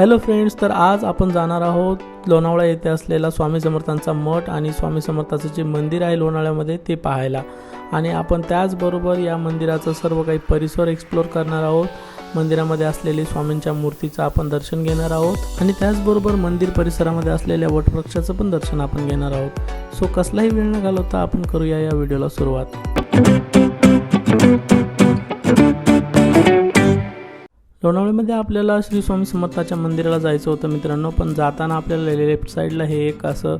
Hello friends तर आज आपण जाणार आहोत लोणावळा येथे असलेला स्वामी समर्थांचा मठ आणि स्वामी समर्थाचं जे मंदिर आहे लोणावळ्यामध्ये ते पाहायला. आणि आपण त्याचबरोबर या मंदिराचं सर्व काही परिसर एक्सप्लोर करणार आहोत. मंदिरामध्ये असलेली स्वामींच्या मूर्तीचं आपण दर्शन घेणार आहोत. आणि त्याचबरोबर मंदिर परिसरामध्ये असलेल्या वटवृक्षाचं पण दर्शन आपण घेणार आहोत. सो कसलाही वेळ न घालवता आपण करूया या व्हिडिओला सुरुवात. लोणावळीमध्ये आपल्याला श्री स्वामी समर्थाच्या मंदिराला जायचं होतं मित्रांनो पण जाताना आपल्याला लेफ्ट साईडला हे एक असं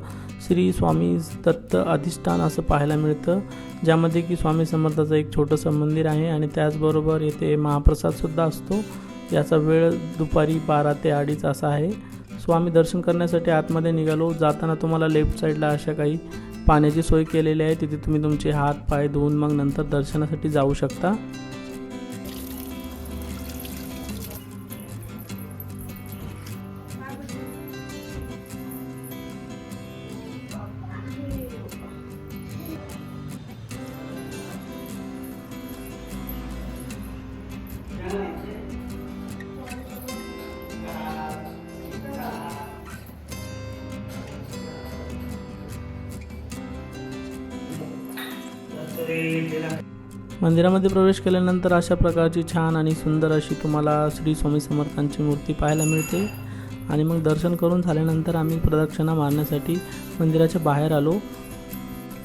श्री स्वामी दत्त अधिष्ठान असं पाहायला मिळतं ज्यामध्ये की स्वामी समर्थाचं एक छोटंसं मंदिर आहे आणि त्याचबरोबर येथे महाप्रसादसुद्धा असतो. याचा वेळ दुपारी बारा ते अडीच असा आहे. सो आम्ही दर्शन करण्यासाठी आतमध्ये निघालो. जाताना तुम्हाला लेफ्ट साईडला अशा काही पाण्याची सोय केलेली आहे. तिथे तुम्ही तुमचे हात पाय धुवून मग नंतर दर्शनासाठी जाऊ शकता. मंदिरामध्ये प्रवेश केल्यानंतर अशा प्रकारची छान आणि सुंदर अशी तुम्हाला श्री स्वामी समर्थांची मूर्ती पाहायला मिळते. आणि मग दर्शन करून झाल्यानंतर आम्ही प्रदक्षिणा मारण्यासाठी मंदिराच्या बाहेर आलो.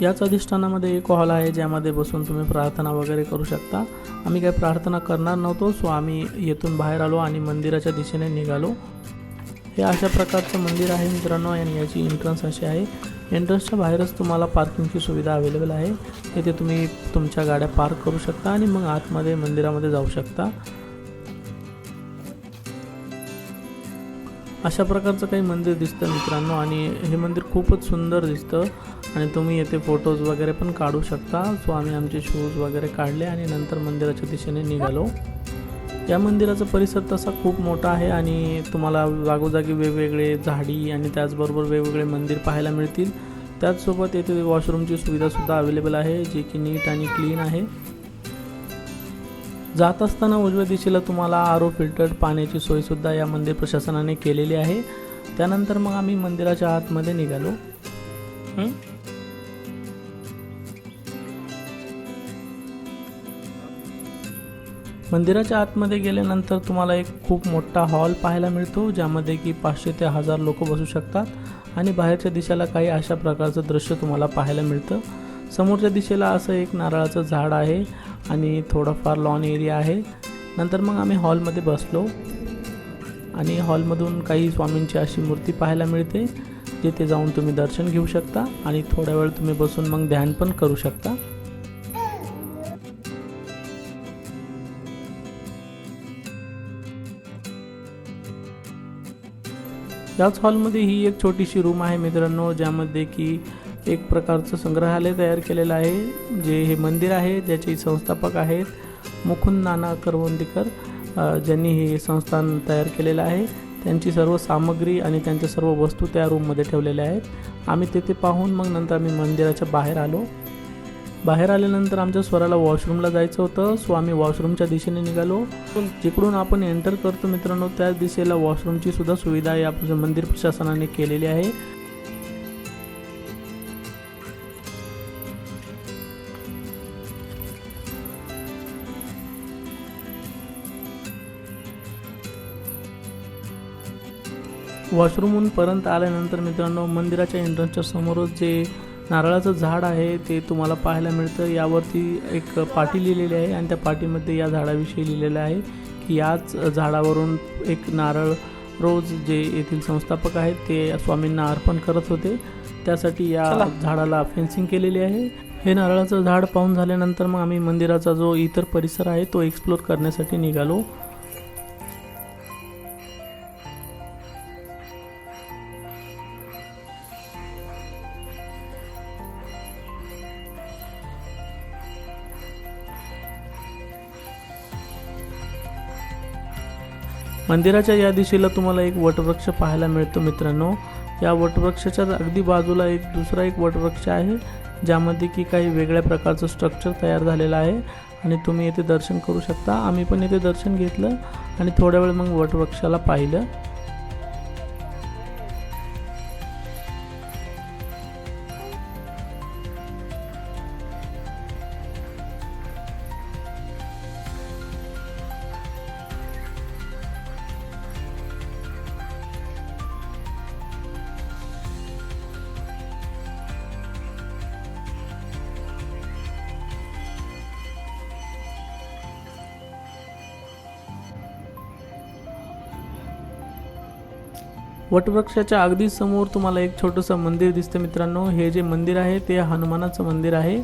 याच अधिष्ठानामध्ये एक हॉल आहे ज्यामध्ये बसून तुम्ही प्रार्थना वगैरे करू शकता. आम्ही काही प्रार्थना करणार नव्हतो सो आम्ही येथून बाहेर आलो आणि मंदिराच्या दिशेने निघालो. हे अशा प्रकारचं मंदिर आहे मित्रांनो आणि याची एंट्रन्स अशी आहे. एंट्रन्सच्या बाहेरच तुम्हाला पार्किंगची सुविधा अवेलेबल आहे. तिथे तुम्ही तुमच्या गाड्या पार्क करू शकता आणि मग आतमध्ये मंदिरामध्ये जाऊ शकता. अशा प्रकारचं काही मंदिर दिसतं मित्रांनो आणि हे मंदिर खूपच सुंदर दिसतं आणि तुम्ही येथे फोटोज वगैरे पण काढू शकता. सो आम्ही आमचे शूज वगैरे काढले आणि नंतर मंदिराच्या दिशेने निघालो. या मंदिराचा परिसर तसा खूप मोठा आहे आणि तुम्हाला जागोजागी वेगवेगळे झाडी आणि त्याचबरोबर वेगवेगळे मंदिर पाहायला मिळतील. त्याचसोबत येथे वॉशरूमची सुविधासुद्धा अवेलेबल आहे जे की नीट आणि क्लीन आहे. जात असताना उजव्या दिशेला तुम्हाला आर ओ फिल्टर्ड पाण्याची सोयसुद्धा या मंदिर प्रशासनाने केलेली आहे. त्यानंतर मग आम्ही मंदिराच्या आतमध्ये निघालो. मंदिराच्या आतमध्ये गेल्यानंतर तुम्हाला एक खूप मोठा हॉल पाहायला मिळतो ज्यामध्ये की पाचशे ते हजार लोक बसू शकतात. आणि बाहेरच्या दिशेला काही अशा प्रकारचं दृश्य तुम्हाला पाहायला मिळतं. समोरच्या दिशेला असं एक नारळाचं झाड आहे आणि थोडंफार लॉन एरिया आहे. नंतर मग आम्ही हॉलमध्ये बसलो. आणि हॉलमधून काही स्वामींची अशी मूर्ती पाहायला मिळते जिथे जाऊन तुम्ही दर्शन घेऊ शकता आणि थोड्या वेळ तुम्ही बसून मग ध्यान पण करू शकता. याच हॉलमध्ये ही एक छोटीशी रूम आहे मित्रांनो ज्यामध्ये की एक प्रकारचं संग्रहालय तयार केलेलं आहे जे हे मंदिर आहे ज्याचे संस्थापक आहेत मुकुंद नाना करवंदीकर ज्यांनी हे संस्थान तयार केलेलं आहे. त्यांची सर्व सामग्री आणि त्यांच्या सर्व वस्तू त्या रूममध्ये ठेवलेल्या आहेत. आम्ही तेथे पाहून मग नंतर आम्ही मंदिराच्या बाहेर आलो. बाहेर आल्यानंतर आमच्या स्वराला वॉशरूमला जायचं होतं. सो आम्ही वॉशरूमच्या दिशेने निघालो. जिकडून आपण एंटर करतो मित्रांनो त्याच दिशेला वॉशरूमची सुद्धा सुविधा या मंदिर प्रशासनाने केलेली आहे. वॉशरूमहून परत आल्यानंतर मित्रांनो मंदिराच्या एंट्रन्सच्या समोरच जे नारळाचं झाड आहे ते तुम्हाला पाहायला मिळतं. यावरती एक पाटी लिहिलेली आहे आणि त्या पाटीमध्ये या झाडाविषयी लिहिलेलं आहे की याच झाडावरून एक नारळ रोज जे येथील संस्थापक आहेत ते स्वामींना अर्पण करत होते. त्यासाठी या झाडाला फेन्सिंग केलेली आहे. हे नारळाचं झाड पाहून झाल्यानंतर मग आम्ही मंदिराचा जो इतर परिसर आहे तो एक्सप्लोर करण्यासाठी निघालो. मंदिराच्या या दिशेला तुम्हाला एक वटवृक्ष पाहायला मिळतो मित्रांनो. या वटवृक्षाच्या अगदी बाजूला एक दुसरा एक वटवृक्ष आहे ज्यामध्ये की काही वेगळ्या प्रकारचं स्ट्रक्चर तयार झालेलं आहे आणि तुम्ही येथे दर्शन करू शकता. आम्ही पण येथे दर्शन घेतलं आणि थोड्या वेळ मग वटवृक्षाला पाहिलं. वटवृक्षाच्या अगदी समोर तुम्हाला एक छोटंसं मंदिर दिसतं मित्रांनो. हे जे मंदिर आहे ते हनुमानाचं मंदिर आहे.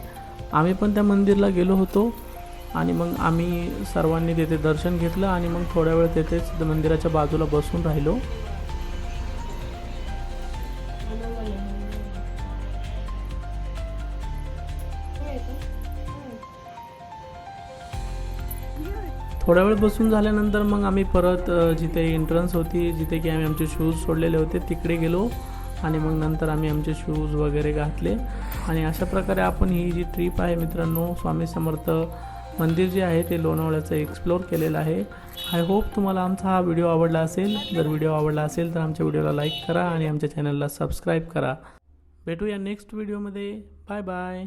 आम्ही पण त्या मंदिरला गेलो होतो आणि मग आम्ही सर्वांनी तिथे दर्शन घेतलं आणि मग थोड्या वेळ तेथेच मंदिराच्या बाजूला बसून राहिलो. थोड्या वेळ बसून झाल्यानंतर मग आम्ही परत जिथे एंट्रन्स होती जिथे की आम्ही आमचे शूज सोडलेले होते तिकडे गेलो आणि मग नंतर आम्ही आमचे शूज वगैरे घातले. आणि अशा प्रकारे आपण ही जी ट्रिप आहे मित्रांनो स्वामी समर्थ मंदिर जे आहे ते लोणावळ्याचं एक्सप्लोर केलेलं आहे. आय होप तुम्हाला आमचा हा व्हिडिओ आवडला असेल. जर व्हिडिओ आवडला असेल तर आमच्या व्हिडिओला लाईक करा आणि आमच्या चॅनलला सबस्क्राईब करा. भेटूया नेक्स्ट व्हिडिओमध्ये बाय बाय